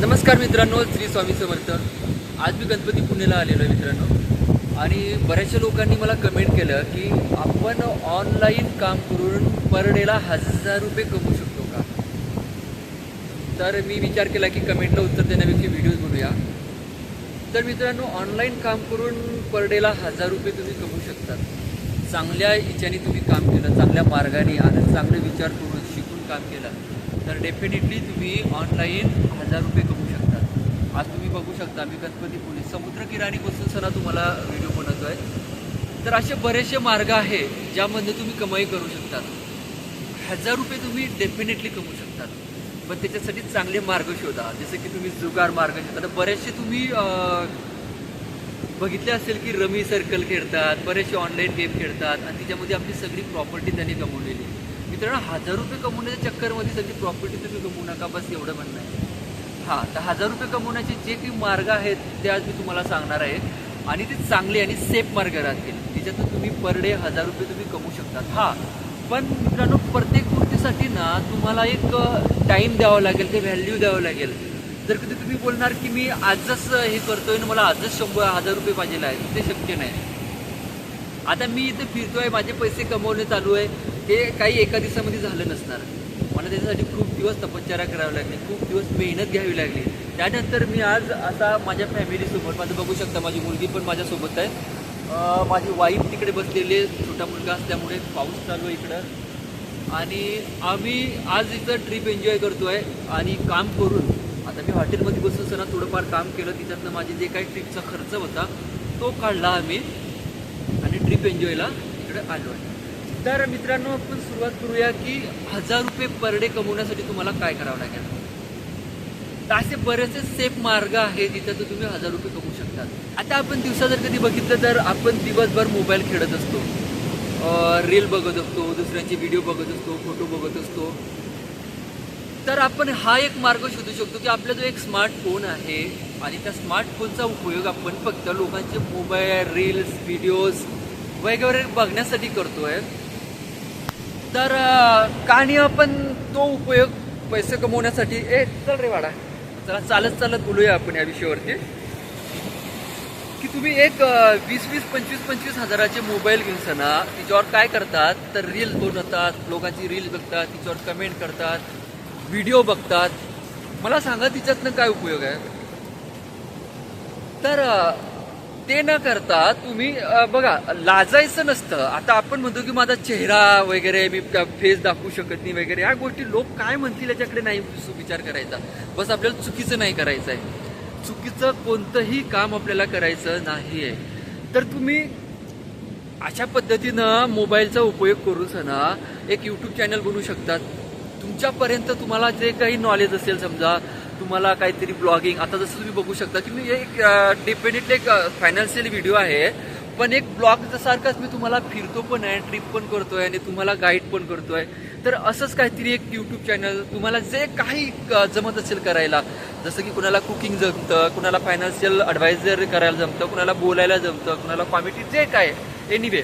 नमस्कार मित्रांनो श्री स्वामी समर्थ. आज मी गणपती पुणेला आलेलो आहे मित्रांनो. आणि बऱ्याचशा लोकांनी मला कमेंट केलं की आपण ऑनलाईन काम करून पर डेला हजार रुपये कमवू शकतो का? तर मी विचार केला की कमेंटला उत्तर देण्यापेक्षा व्हिडिओज बनूया तर मित्रांनो ऑनलाईन काम करून पर डेला हजार रुपये तुम्ही कमवू शकता चांगल्या इच्छाने तुम्ही काम केलं चांगल्या मार्गाने आणि चांगले विचार करून शिकून काम केलं. तर डेफिनेटली तुम्ही ऑनलाईन हजार रुपये कमवू शकतात. आज तुम्ही बघू शकता मी गणपती पुणे समुद्र किराणी सणा तुम्हाला व्हिडिओ बनवतो आहे तर असे बरेचसे मार्ग आहे ज्यामध्ये तुम्ही कमाई करू शकतात हजार रुपये तुम्ही डेफिनेटली कमवू शकतात पण त्याच्यासाठी चांगले मार्ग शोधा जसं की तुम्ही जुगार मार्ग शोधा. तर बरेचसे तुम्ही बघितले असेल की रमी सर्कल खेळतात बरेचसे ऑनलाईन गेम खेळतात आणि त्याच्यामध्ये आपली सगळी प्रॉपर्टी त्यांनी कमवलेली. मित्रांनो हजार रुपये कमवण्याच्या चक्करमध्ये सगळी प्रॉपर्टी तुम्ही कमवू नका बस एवढं म्हणणं आहे. हां तर हजार रुपये कमवण्याचे जे काही मार्ग आहेत ते आज मी तुम्हाला सांगणार आहे. आणि ते चांगले आणि सेफ मार्ग राहतील. त्याच्यातून तुम्ही पर डे हजार रुपये तुम्ही कमवू शकतात. हां पण मित्रांनो प्रत्येक गोष्टीसाठी ना तुम्हाला एक टाईम द्यावा लागेल ते व्हॅल्यू द्यावं लागेल. जर कधी तुम्ही बोलणार की मी आजच हे करतोय आणि मला आजच शंभर हजार रुपये पाहिजे आहेत ते शक्य नाही. आता मी इथे फिरतोय माझे पैसे कमवणे चालू आहे. हे काही एका दिवसामध्ये झालं नसणार. मला त्याच्यासाठी खूप दिवस तपश्चर्या करावी लागली खूप दिवस मेहनत घ्यावी लागली. त्यानंतर मी आज आता माझ्या फॅमिलीसोबत माझं बघू शकता माझी मुलगी पण माझ्यासोबत आहे. माझी वाईफ तिकडे बसलेली आहे छोटा मुलगा असल्यामुळे पाऊस चालू आहे इकडं. आणि आम्ही आज इथं ट्रिप एन्जॉय करतो आहे आणि काम करून आता मी हॉटेलमध्ये बसून सणा थोडंफार काम केलं तिच्यातनं माझे जे काही ट्रिपचा खर्च होता तो काढला आम्ही. आणि ट्रिप एन्जॉयला इकडे आलो आहे तर मित्रांनो आपण सुरुवात करूया की हजार रुपये पर डे कमवण्यासाठी तुम्हाला काय करावं लागेल? तर असे बरेचसे सेफ मार्ग आहेत जिथं तर तुम्ही हजार रुपये कमवू शकतात. आता आपण दिवसा जर कधी बघितलं तर आपण दिवसभर मोबाईल खेळत असतो. रील बघत असतो दुसऱ्यांचे व्हिडिओ बघत असतो फोटो बघत असतो. तर आपण हा एक मार्ग शोधू शकतो की आपला जो एक स्मार्टफोन आहे आणि त्या स्मार्टफोनचा उपयोग आपण फक्त लोकांचे मोबाईल रील्स व्हिडिओज वगैरे बघण्यासाठी करतो आहे तर अं, का नाही आपण तो उपयोग पैसे कमवण्यासाठी ए चल रे वाडा. चला चालत चालत बोलूया आपण या विषयावरती. की तुम्ही एक वीस वीस पंचवीस पंचवीस हजाराचे मोबाईल घेऊन ना तिच्यावर काय करतात तर रील बनवतात लोकांची रील बघतात तिच्यावर कमेंट करतात व्हिडिओ बघतात. मला सांगा तिच्यातनं काय उपयोग आहे? तर ते न करता तुम्ही बघा लाजायचं नसतं. आता आपण म्हणतो की माझा चेहरा वगैरे मी फेस दाखवू शकत नाही वगैरे. ह्या गोष्टी लोक काय म्हणतील याच्याकडे नाही विचार करायचा. बस आपल्याला चुकीचं नाही करायचं आहे. चुकीचं कोणतंही काम आपल्याला करायचं नाही आहे. तर तुम्ही अशा पद्धतीनं मोबाईलचा उपयोग करून ना एक यूट्यूब चॅनल बनवू शकतात. तुमच्यापर्यंत तुम्हाला जे काही नॉलेज असेल समजा तुम्हाला काहीतरी ब्लॉगिंग आता जसं तुम्ही बघू शकता की मी एक डेफिनेटली एक फायनान्शियल व्हिडिओ आहे. पण एक ब्लॉग सारखाच मी तुम्हाला फिरतो पण आहे ट्रिप पण करतोय आणि तुम्हाला गाईड पण करतोय. तर असंच काहीतरी एक यूट्यूब चॅनल तुम्हाला जे काही जमत असेल करायला. जसं की कुणाला कुकिंग जमतं कुणाला फायनान्शियल ॲडवायझर करायला जमतं कुणाला बोलायला जमतं कुणाला कॉमेडी जे काय एनिवे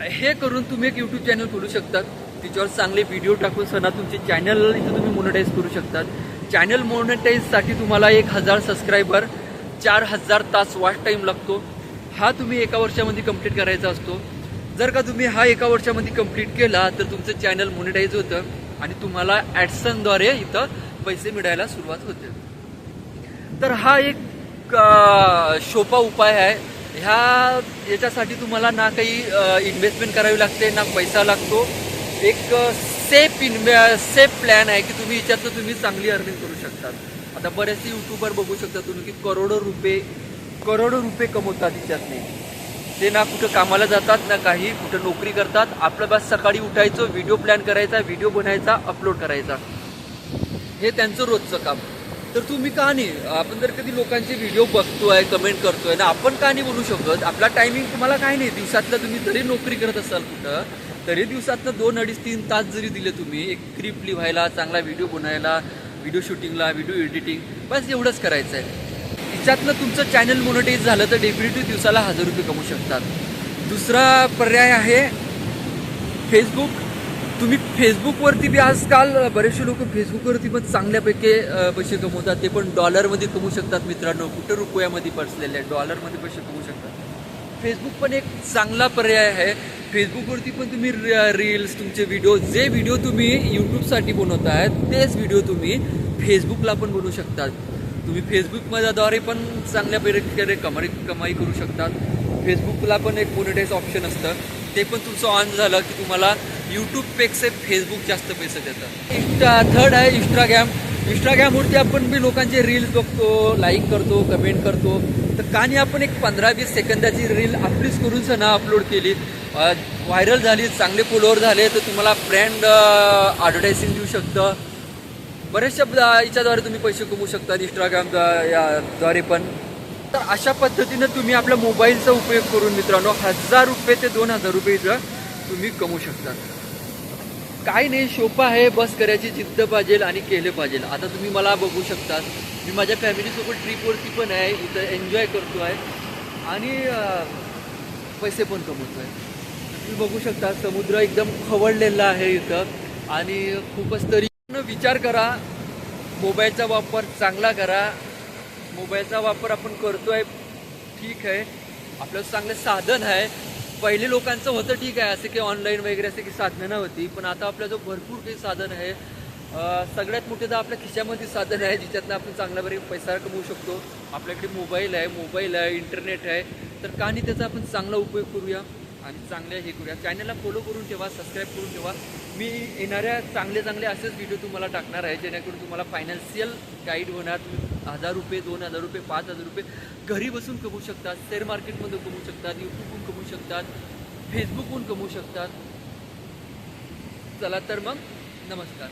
हे करून तुम्ही एक यूट्यूब चॅनल खोलू शकतात. तिच्यावर चांगले व्हिडिओ टाकून सणा तुमचे चॅनल इथं तुम्ही मोनिटाईज करू शकतात. चॅनल मोनिटाईजसाठी तुम्हाला एक हजार सबस्क्रायबर चार हजार तास वॉच टाईम लागतो. हा तुम्ही एका वर्षामध्ये कंप्लीट करायचा असतो. जर का तुम्ही हा एका वर्षामध्ये कंप्लीट केला तर तुमचं चॅनल मोनिटाईज होतं आणि तुम्हाला ॲडसनद्वारे इथं पैसे मिळायला सुरुवात होते. तर हा एक सोपा उपाय आहे. ह्या याच्यासाठी तुम्हाला ना काही इन्व्हेस्टमेंट करावी लागते ना पैसा लागतो. एक सेफ इन्व्हे सेफ प्लॅन आहे की तुम्ही याच्यातनं तुम्ही चांगली अर्निंग करू शकतात आता बरेचसे युट्यूबर बघू शकता तुम्ही की करोडो रुपये करोडो रुपये कमवतात याच्यातले ते ना कुठं कामाला जातात ना काही कुठं नोकरी करतात. आपलं बस सकाळी उठायचं व्हिडिओ प्लॅन करायचा व्हिडिओ बनायचा अपलोड करायचा. हे त्यांचं रोजचं काम. तर तुम्ही का नाही आपण जर कधी लोकांचे व्हिडिओ बघतोय कमेंट करतोय ना आपण का नाही बोलू शकत? आपला टायमिंग तुम्हाला काय नाही दिवसातलं तुम्ही जरी नोकरी करत असाल कुठं तरी दिवसातनं दोन अडीच तीन तास जरी दिले तुम्ही एक क्लिप लिहायला चांगला व्हिडिओ बनायला व्हिडिओ शूटिंगला व्हिडिओ एडिटिंग बस एवढंच करायचं आहे तिच्यातनं तुमचं चॅनल मोनिटाईज झालं तर डेफिनेटली दिवसाला हजार रुपये कमवू शकतात. दुसरा पर्याय आहे फेसबुक तुम्ही फेसबुकवरती बी आजकाल बरेचसे लोक फेसबुकवरती पण चांगल्यापैकी पैसे कमवतात. ते पण डॉलरमध्ये कमवू शकतात मित्रांनो. कुठं रुपयामध्ये बसलेले आहे डॉलरमध्ये पैसे कमवू शकतात. फेसबुक पण एक चांगला पर्याय आहे. फेसबुकवरती पण तुम्ही रील्स तुमचे व्हिडिओ जे व्हिडिओ तुम्ही यूट्यूबसाठी बनवत आहेत तेच व्हिडिओ तुम्ही फेसबुकला पण बनवू शकतात. तुम्ही फेसबुकमध्येद्वारे पण चांगल्या प्रकारे कमाई कमाई करू शकतात. फेसबुकला पण एक मोनिटाईज ऑप्शन असतं. ते पण तुमचं ऑन झालं की तुम्हाला यूट्यूबपेक्षा फेसबुक जास्त पैसे देतात. इंस्टा थर्ड आहे इंस्टाग्राम इंस्टाग्रामवरती आपण बी लोकांचे रील्स बघतो लाईक करतो कमेंट करतो. तर कानी आपण एक पंधरा वीस सेकंदाची रील आपलीच करून सण अपलोड केली. व्हायरल झाली चांगले फॉलोअर झाले तर तुम्हाला ब्रँड ॲडव्हर्टायझिंग देऊ शकतं. बऱ्याचशा याच्याद्वारे तुम्ही पैसे कमवू शकता इंस्टाग्राम याद्वारे पण. तर अशा पद्धतीनं तुम्ही आपल्या मोबाईलचा उपयोग करून मित्रांनो हजार रुपये ते दोन हजार रुपये तुम्ही कमवू शकता काही नाही सोपं आहे बस करायची जिद्द पाहिजे आणि केलं पाहिजे आता तुम्ही मला बघू शकता मी माझ्या फॅमिलीसोबत ट्रिपवरती पण आहे इथं एन्जॉय करतो आहे. आणि पैसे पण कमवतो आहे. तुम्ही बघू शकता समुद्र एकदम खवळलेला आहे इथं. आणि खूपच तरी विचार करा. मोबाईलचा वापर चांगला करा. मोबाईलचा वापर आपण करतो आहे ठीक आहे. आपलं चांगलं साधन आहे. पहिले लोकांचं होतं ठीक आहे असं की ऑनलाईन वगैरे असं की साधनं नव्हती पण आता आपला जो भरपूर काही साधन आहे सगळ्यात मोठे तर आपल्या खिशामध्ये साधन आहे ज्याच्यातनं आपण चांगला पैसा कमवू शकतो. आपल्याकडे मोबाईल आहे मोबाईल आहे इंटरनेट आहे तर का नाही त्याचा आपण चांगला उपयोग करूया? आणि चांगल्या हे करूया. चॅनलला फॉलो करून ठेवा सबस्क्राईब करून ठेवा. मी येणाऱ्या चांगले चांगले असेच व्हिडिओ तुम्हाला टाकणार आहे जेणेकरून तुम्हाला फायनान्शियल गाईड होणार. तुम्ही हजार रुपये दोन हजार रुपये पाच हजार रुपये घरी बसून कमवू शकतात शेअर मार्केटमधून कमवू शकतात यूट्यूबहून कमवू शकतात फेसबुकहून कमवू शकतात. चला तर मग नमस्कार.